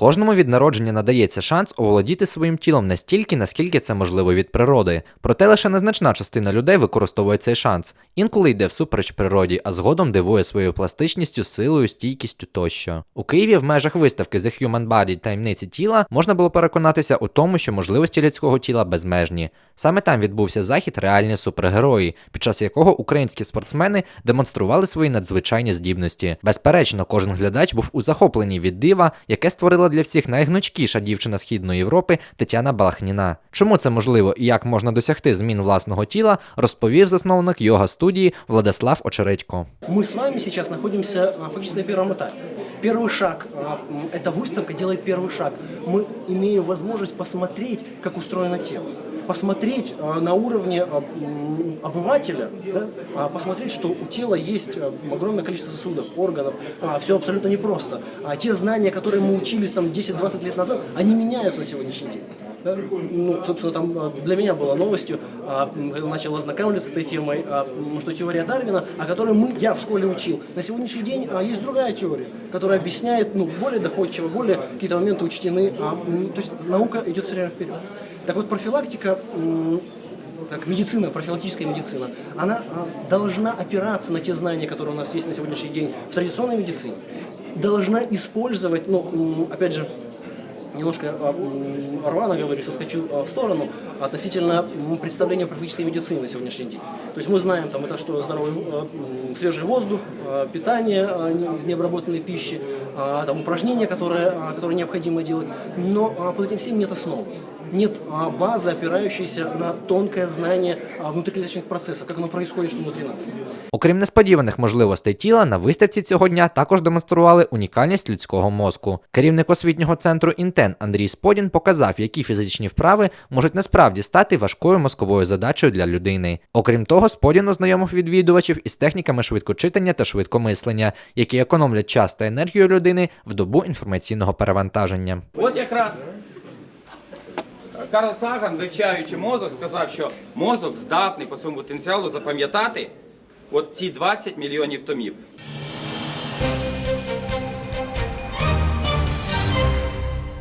Кожному від народження надається шанс оволодіти своїм тілом настільки, наскільки це можливо від природи. Проте лише незначна частина людей використовує цей шанс. Інколи йде всупереч природі, а згодом дивує своєю пластичністю, силою, стійкістю тощо. У Києві в межах виставки The Human Body таємниці тіла можна було переконатися у тому, що можливості людського тіла безмежні. Саме там відбувся захід реальні супергерої, під час якого українські спортсмени демонстрували свої надзвичайні здібності. Безперечно, кожен глядач був у захопленні від дива, яке створила для всіх найгнучкіша дівчина східної Європи Тетяна Балахніна. Чому це можливо і як можна досягти змін власного тіла, розповів засновник йога студії Владислав Очередько. Мы с вами сейчас находимся а, фактически на первом этапе. Первый шаг, а, м, эта выставка делает первый шаг. Мы имеем возможность посмотреть, как устроено тело. Посмотреть а, на уровне а, м, обывателя, да, а, посмотреть, что у тела есть а, огромное количество сосудов, органов. все абсолютно непросто. А те знания, которые мы учились там 10-20 лет назад, они меняются на сегодняшний день. Ну, собственно, там а, для меня было новостью, а, когда начал ознакомиться с этой темой, а, что теория Дарвина, о которой мы, я в школе учил, на сегодняшний день а, есть другая теория, которая объясняет, ну, более доходчиво, более какие-то моменты учтены, а, то есть наука идет все время вперед. Так вот, профилактика как медицина, профилактическая медицина, она а, должна опираться на те знания, которые у нас есть на сегодняшний день в традиционной медицине, должна использовать, ну, опять же, немножко а, м, рвано говорю, соскочу а, в сторону относительно м, представления профилактической медицины на сегодняшний день. То есть мы знаем, там, это что здоровый, а, м, свежий воздух, а, питание а, не- из необработанной пищи, а, там, упражнения, которые, а, которые необходимо делать, но а, под этим всем нет основы. Нет базы, опирающейся на тонкое знание а, внутриклеточных процессов, как оно происходит, что внутри нас. Окрім несподіваних можливостей тіла, на виставці цього дня також демонстрували унікальність людського мозку. Керівник освітнього центру Інтен Андрій Сподін показав, які фізичні вправи можуть насправді стати важкою мозковою задачею для людини. Окрім того, Сподін ознайомив відвідувачів із техніками швидкочитання та швидкомислення, які економлять час та енергію людини в добу інформаційного перевантаження. От якраз Карл Саган, вивчаючи мозок, сказав, що мозок здатний по своєму потенціалу запам'ятати от ці 20 мільйонів томів.